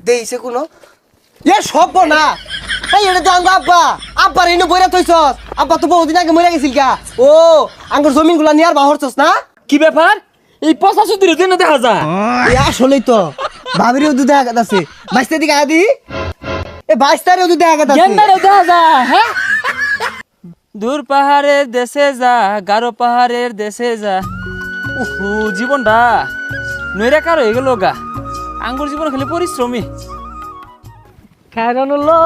দেইছে কোনো? এ সব না। এই এটা তো আঙ্গ আব্বা। আব্বার এনে বইরা থইছস। আব্বা তো বহুদিন আগে মরে গেছিল গা। ও আঙ্গুর জমিনগুলা নিয়ার বাহরছস না? কি ব্যাপার? এই পচা সুদির দিন দেখা যায়। এ আসলেই তো। ভাবির দুধ দেখা আছে বাইশটা দিকে আদি এ বাইশটারে দুধ দেখা আছে গেন্দারে দেখা যায় হ্যাঁ? দূর পাহাড়ের দেশে যা গারো পাহাড়ের দেশে যা। উহু জীবনটা নইরা কার হয়ে গেল গা। আঙ্গুর জীবন খালি পরিশ্রমী লো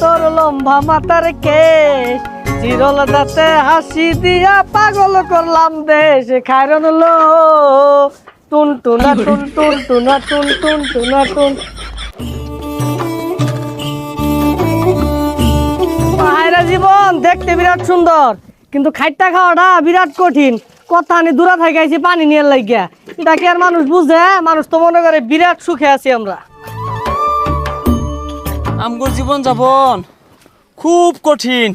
তোর লম্বা মাতার কেশ চিরল দাঁতে হাসি দিয়া পাগল করলাম দেশ। কারণ লো টুন টুনা টুন টুন টুনা টুন টুন টুনা টুন পাহাড়া জীবন দেখতে বিরাট সুন্দর কিন্তু খাইটা খাওয়াটা বিরাট কঠিন। কথা আনি দূরা থাকাইছি পানি নিয়ে লাগিয়া। এটা কি আর মানুষ বুঝে? মানুষ তো মনে করে বিরাট সুখে আছি আমরা। আমগুর জীবন যাপন খুব কঠিন।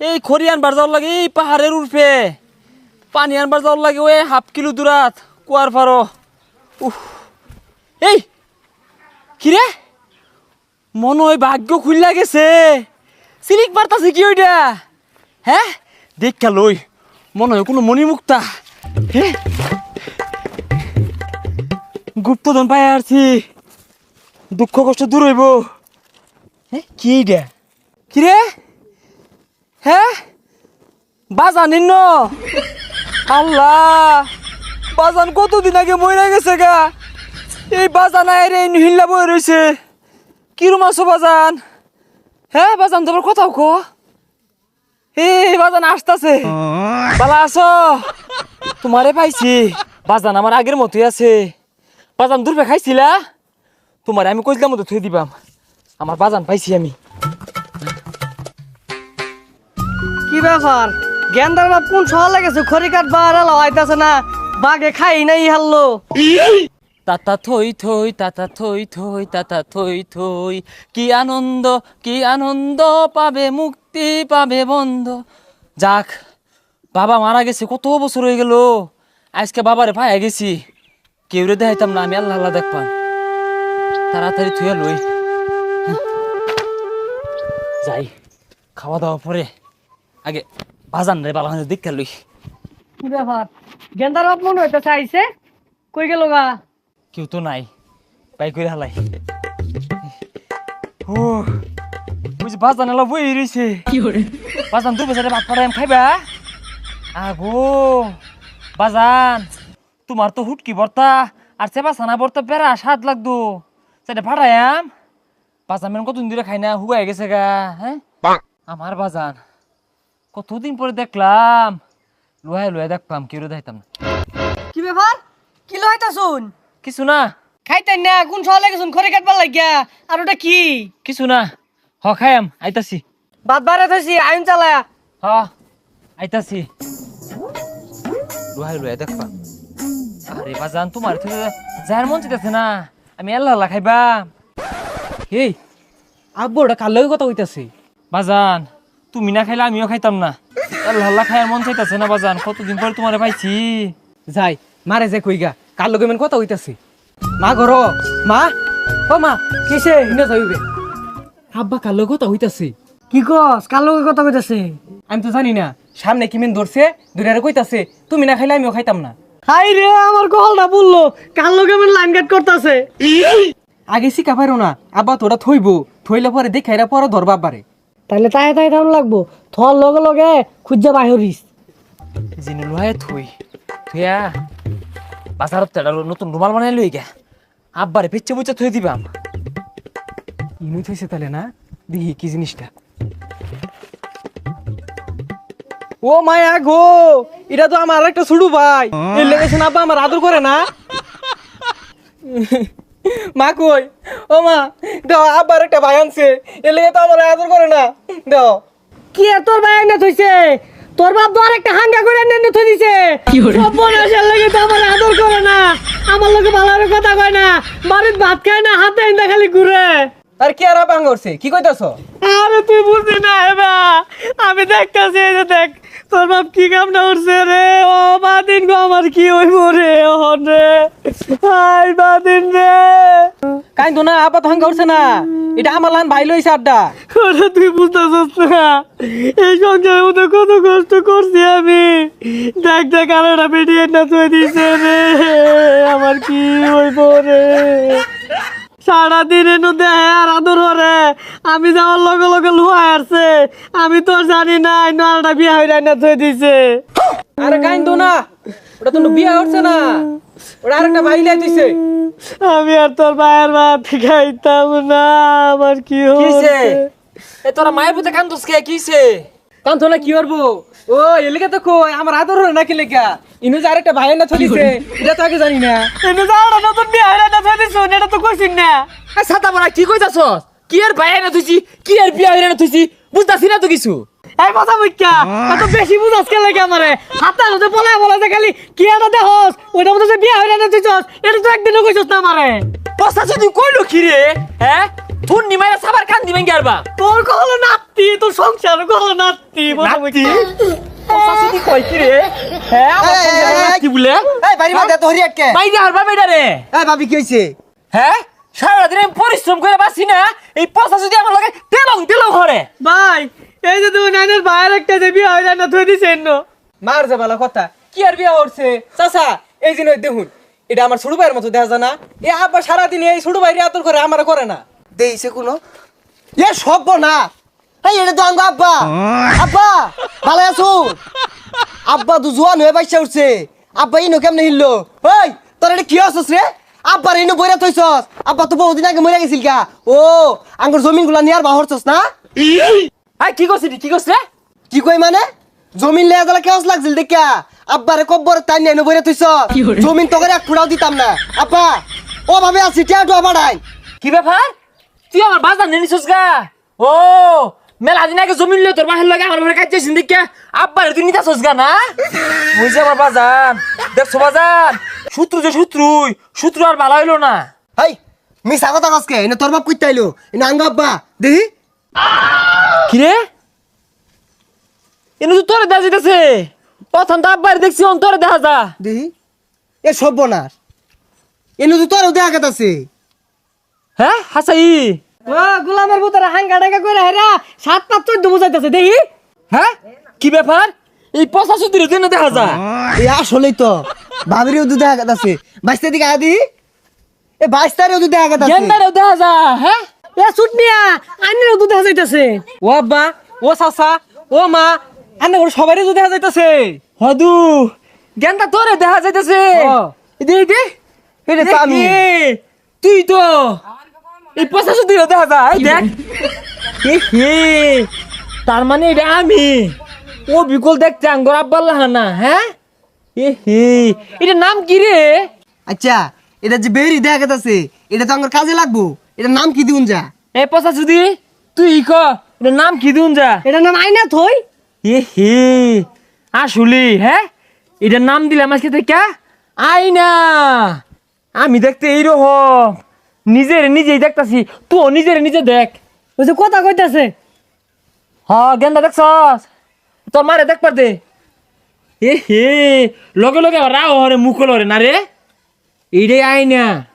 এই খড়ি আনবার যাওয়ার লাগে এই পাহাড়ের উর্ফে। পানি আনবার যাওয়ার লাগে ওই হাফ কিলো দূরাত, কুয়ার পারো। উফ। এই! কিরে? মনে হয় ভাগ্য খুললা গেছে। সিলিক বার্তাছে কি ওইটা? হ্যাঁ? দেখা লই। মনে হয় কোনো মণিমুক্তা। গুপ্তধন পাই আসছি দুঃখ কষ্ট দূর হইব। হ্যাঁ কি এইটা কি রে? হ্যাঁ বাজান নিন্ন আল্লাহ! বাজান কতদিন আগে মরে গেছে গা? এই বাজান আয় রে হিল্লা বই রয়েছে কিরম আছো বাজান? হ্যাঁ বাজান, তোমার কথাও কো এই বাজান আসতাছে। বালা আছো তোমারে পাইছি। বাজান আমার আগের মতোই আছে। বাজান দূরবে খাইছিলা? তোমার আমি কইলাম মতো থুই দিবাম। আমার বাজান পাইছি আমি। কি ব্যাপার? গেন্দার বাপ কোন শহর লেগেছে? খড়ি কাঠ বার আইতাছে না। বাঘে খাই নাই হারলো তাতা থই থই তাতা থই থই তাতা থই থই। কি আনন্দ কি আনন্দ পাবে, মুক্তি পাবে বন্ধ। যাক, বাবা মারা গেছে, কত বছর হয়ে গেল। আজকে বাবারে ভাই গেছি। কেউ রে দেখাইতাম না, আমি আল্লাহ আল্লাহ দেখবাম তাড়াতাড়ি থুয়া লই। হ্যাঁ। যাই, খাওয়া দাওয়া পরে আগে বাজান রে বাবা দেখা লই। ব্যাপার? গেন্দার বাপ মনে হইতে চাইছে কই গেল গা? কেউ তো নাই বাই করে হালাই। ও বুঝি বাজান এলা বই রইছে। বাজান দুই বছরে ভাত পাড়াই খাইবা? আগো বাজান তোমার তো হুটকি ভর্তা আর চেপা সানা ভর্তা বেড়া স্বাদ লাগতো সেটা ফাটায়াম বাজান মেন কতদিন ধরে খাই না হুগাই গেছে গা হ্যাঁ? আমার বাজান কতদিন পরে দেখলাম। লোহাই লোহাই দেখলাম কেউ দেখাইতাম না। কি ব্যাপার? কি লইতা শুন কিছু না। খাইতেন না কোন শহর লেগেছুন খড়ি কাটবার লাগিয়া। আর ওটা কি? কিছু না। হ খায়াম আইতাছি। বাদ বারে থইছি আইন চালায়া। হ আইতাছি। লুহাই লুহাই দেখবা। আরে বাজান তোমার থেকে যার মন চিতেছে না আমি আল্লাহ আল্লাহ খাইবা। এই আব্বু ওটা কার লগে কথা হইতাছে বাজান তুমি না খাইলে আমিও খাইতাম না। আল্লাহ আল্লাহ খাইয়ার মন চাইতাছে না বাজান কতদিন পরে তোমারে পাইছি? যাই মারে যে কইগা। কার লগে মেন কথা হইতাছে মা ঘর মা ও মা কিসে হিনে যাইবে? আব্বা কার লগে কথা হইতাছে কি কস? কার লগে কথা কইতাছে? আমি তো জানি না সামনে কি মেন ধরছে দুইটারে কইতাছে তুমি না খাইলে আমিও খাইতাম না। হাই রে আমার কলটা বলল। কার লগে আমি লাইন কাট করতেছে? আগে শিখা পারো না আব্বা তোরা থইব থইলে পরে দেখাইরা পরে ধরবা আব্বারে। তাহলে তাই তাই তাই লাগবো। থর লগে লগে খুঁজা বাহিরিস জিনে লুহাই থুই। থুয়া বাজারত নতুন রুমাল বানাই লই গা। আব্বারে পেচ্ছে বুচ্ছে থুই দিবাম। ইনুই থইছে তাহলে না দেখি কি জিনিসটা। ও মায়া গো এটা তো আমার একটা ছুড়ু ভাই। এর আব্বা আমার আদর করে না। মা কই? ও মা দাও আব্বার একটা ভাই আনছে। এর লেগে তো আমার আদর করে না। দাও। কি আর তোর ভাই না থইছে? তোর বাপ তো একটা হাঙ্গা করে এনে থই দিছে। সব বনাসের লাগে তো আমার আমার লোকে ভালো কথা কয় না। বাড়ির ভাত খায় না হাতে এনে খালি ঘুরে। আর কি আর হাঙ্গা উঠছে? কি কইতাছ? আরে তুই বুঝলি না এবা আমি দেখতাছি এই যে দেখ তোর বাপ কি কামটা করছে রে? ও বাদিন গো আমার কি হইব রে ওহন রে। হাই বাদিন রে। কাইন তো না আব্বা তো হাঙ্গা উঠছে না। এটা আমার লান ভাই লইছে আড্ডা। ওরে তুই বুঝতেছিস না। এই সংসারের মধ্যে কত কষ্ট করছি আমি। দেখ দেখ আলোটা বেরিয়ে না তুই দিছে রে। আমার কি হইব রে? সারাদিন এনে দেয় আর আদর হরে। আমি যাওয়ার লগে লগে লুয়া আসছে আমি তো জানি না নালটা বিয়া হয়ে না তুই দিছে। আরে কাইন তো না ওটা তো বিয়া উঠছে না। ওটা আরেকটা ভাই লাই দিছে। আমি আর তোর মায়ের ভাত খাইতাম না আমার কি হচ্ছে? এ তোরা মায়ের পুতে কান্দোস কে? কিসে? কান তো কি করব? ও এলাকা তো কই? আমার আদর হলো নাকি লেখা ইনু যে আরেকটা ভাই না চলিছে এটা তো আগে জানি না। এনে যাওয়াটা নতুন বিয়া হয়ে না দিছ এটা তো কইছিস না। এ ছাতা বড়া কি কইতাছস? কি আর ভাই না তুইছি কি আর বিয়া হইরা না তুইছি বুঝতাছি না তো কিছু। এই কথা বুঝছা এত বেশি বুঝাস কে লাগে আমারে? হাতে হাতে বলা বলা যে খালি কি এটা দেখস ওইটা মধ্যে যে বিয়া হইরা না তুইছস এটা তো একদিনও কইছস না আমারে। পস্তা যদি কইলো কি রে হ্যাঁ? তুই নিমাইরা সাবার কান দিবেন কি আরবা। তোর কহলো নাতি তোর সংসার নাতি নাতি? কই কি রে? হ্যাঁ আমার এই, এই, সংসারে এই, নাতি বলে? এই বাড়ি মধ্যে তো হরি আটকে বাইরে হারবা বেটা রে এই ভাবি কি হইছে? হ্যাঁ সারাদিন আমি পরিশ্রম করে বাসি না। এই পয়সা যদি আমার লাগে তেলং তেলং হরে ভাই এই যে তুমি নাইনের ভাইয়ের একটা যে বিয়া হইরা না তুই দিছেন মার যে ভালো কথা কি আর বিয়া উঠছে চাচা এই জিনিস দেখুন এটা আমার ছোট ভাইয়ের মতো দেখা যায় না এ আব্বা সারাদিন এই ছোট ভাইরে আদর করে আমার করে না। দেইছে কোনো? এ সব না। এই এটা তো আঙ্গ আব্বা। আব্বা ভালো আছো? আব্বা তো জোয়ান হয়ে বাইসা উঠছে। আব্বা ইনো কেমনে হিললো? ওই তোর এটা কি হচ্ছস রে? আব্বার ইনো বইরা থইছস। আব্বা তো বহুদিন আগে মরে গেছিল গা। ও আঙ্গুর জমিনগুলা নিয়ার বাহরছস না? আই কি করছিস কি করছিস রে কি কই মানে? জমিন লেয়া জ্বালা কেমন লাগছিল দেখিয়া? আব্বারে কব্বর তাই নিয়ে বইরা থইছ জমিন তো করে এক ফুটাও দিতাম না। আব্বা ও ভাবে আছি টিয়াটু আবার কি ব্যাপার? তুই আমার বাজার নিয়ে নিছিস গা? ও মেলা দিন আগে জমিন লই তোর বাহির লাগে আমার ঘরে কাজ যাইছিস দেখে আব্বার তুই নিতাছস গা না? বুঝছে আমার বাজান। দেখছ বাজান? শত্রু যে শত্রুই শত্রু আর ভালো হইল না। হাই মিস আগত আজকে এনে তোর বাপ কইতে আইলো। এনে আঙ্গ আব্বা দেখি। কি রে এনে তো তোরে দেখা যাইতেছে। প্রথম তো আব্বার দেখছি অন তোরে দেখা যা। দেখি। এ সর্বনাশ এনে তো তোরও দেখা গেতাছে। হ্যাঁ হাসাই। ও গোলামের ভিতরে হাঙ্গা ডাঙ্গা করে হেরা সাত পাঁচ চোদ্দ বুঝাইতেছে দেখি। হ্যাঁ? কি ব্যাপার? এই পচা সুতির জন্য দেখা যা এ আসলেই তো ভাবিরেও তো দেখা গেতাছে। বাইশটা দিকে আদি এ বাইশ তারিখও তো দেখা গেতাছে। গেন্দারেও দেখা যা হ্যাঁ? এ ছুটনিয়া আইনেরও দুধ যাইতেছে। ও আব্বা ও চাচা ও মা আন্না করে সবারই দেখা যাইতাছে। হদু। গেন্দা তোরে দেখা যাইতেছে। ও। দে দে। আমি তুই তো। এই পচা সুতির দেখা যা এই দেখ। হে তার মানে এটা আমি। ও বিকল দেখতে আঙ্গর আব্বাল না হ্যাঁ? এ হে এটা নাম কি রে? আচ্ছা এটা যে বেরি দেখা গেতাছে এটা তো আমার কাজে লাগবো। এটা নাম কি দিউন যা? এ পচা সুদি তুই ক এটা নাম কি দিউন যা? এটা নাম আইনা থই এ হে আসলে হ্যাঁ? এটার নাম দিলাম আজকে থেকে আই না আমি দেখতে এইরকম নিজের নিজেই দেখতাছি তুই নিজের নিজে দেখ। ওই যে কথা কইতাছে। হ গেন্দা দেখছস? তোর মারে দেখ পার দে। এ হে লগে লগে রাও হরে মুখল হরে না রে? এইটাই আই না